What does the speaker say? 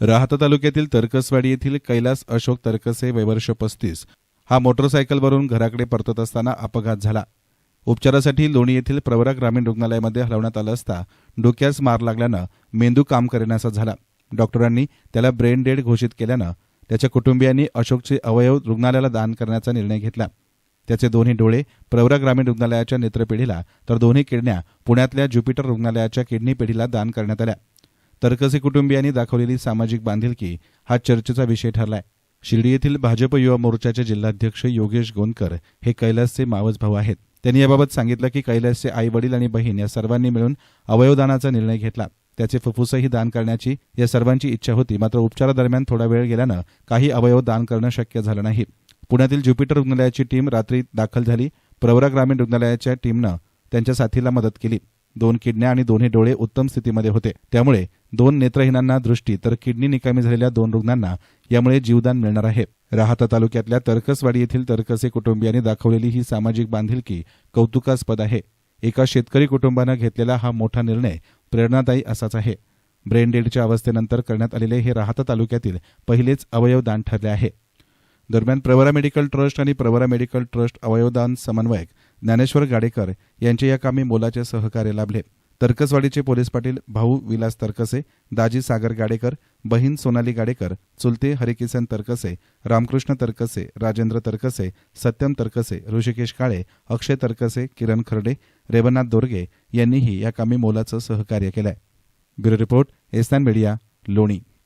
राहता तालुक्यातील तरकसवाडी येथील कैलास अशोक तरकसे वैवर्ष पस्तीस हा मोटरसायकलवरून घराकडे परतत असताना अपघात झाला. उपचारासाठी लोणी येथील प्रवरा ग्रामीण रुग्णालयामध्ये हलवण्यात आलं असता डोक्यास मार लागल्यानं मेंदू काम करेनासा झाला. डॉक्टरांनी त्याला ब्रेन डेड घोषित केल्यानं त्याच्या कुटुंबियांनी अशोकचे अवयव रुग्णालयाला दान करण्याचा निर्णय घेतला. त्याचे दोन्ही डोळे प्रवरा ग्रामीण रुग्णालयाच्या नेत्रपेढीला तर दोन्ही किडण्या पुण्यातल्या ज्युपिटर रुग्णालयाच्या किडनी पेढीला दान करण्यात आल्या. तरकसे कुटुंबियांनी दाखवलेली सामाजिक बांधिलकी हा चर्चेचा विषय ठरलाय. शिर्डी येथील भाजप युवा मोर्चाचे जिल्हाध्यक्ष योगेश गोंदकर हे कैलासचे मावस भाऊ आहेत. त्यांनी याबाबत सांगितलं की कैलासचे आई वडील आणि बहीण या सर्वांनी मिळून अवयवदानाचा निर्णय घेतला. त्याचे फुफ्फुसही दान करण्याची या सर्वांची इच्छा होती मात्र उपचारादरम्यान थोडा वेळ गेल्यानं काही अवयव दान करणं शक्य झालं नाही. पुण्यातील ज्युपिटर रुग्णालयाची टीम रात्री दाखल झाली. प्रवरा ग्रामीण रुग्णालयाच्या टीमनं त्यांच्या साथीला मदत केली. दोन किडन्या आणि दोन्ही डोळे उत्तम स्थितीमध्ये होते. त्यामुळे दोन नेत्रहीनांना दृष्टी तर किडनी निकामी झालेल्या दोन रुग्णांना यामुळे जीवदान मिळणार आहे. राहता तालुक्यातल्या तरकसवाडी येथील तरकसे कुटुंबियांनी दाखवलेली ही सामाजिक बांधिलकी कौतुकास्पद आहे. एका शेतकरी कुटुंबानं घेतलेला हा मोठा निर्णय प्रेरणादायी असाच आहे. ब्रेन डेडच्या अवस्थेनंतर करण्यात आलेले हे राहता तालुक्यातील पहिलेच अवयवदान ठरले आहे. दरम्यान प्रवरा मेडिकल ट्रस्ट आणि प्रवरा मेडिकल ट्रस्ट अवयवदान समन्वयक ज्ञानेश्वर गाडेकर यांचे या कामी मोलाचे सहकार्य लाभले. तरकसवाडीचे पोलीस पाटील भाऊ विलास तरकसे दाजी सागर गाडेकर बहीण सोनाली गाडेकर चुलते हरिकिसन तरकसे रामकृष्ण तरकसे राजेंद्र तरकसे सत्यम तरकसे ऋषिकेश काळे अक्षय तरकसे किरण खर्डे रेवनाथ दोरगे यांनीही या कामी मोलाचं सहकार्य केलंय. ब्युरो रिपोर्ट एसनान मीडिया लोणी.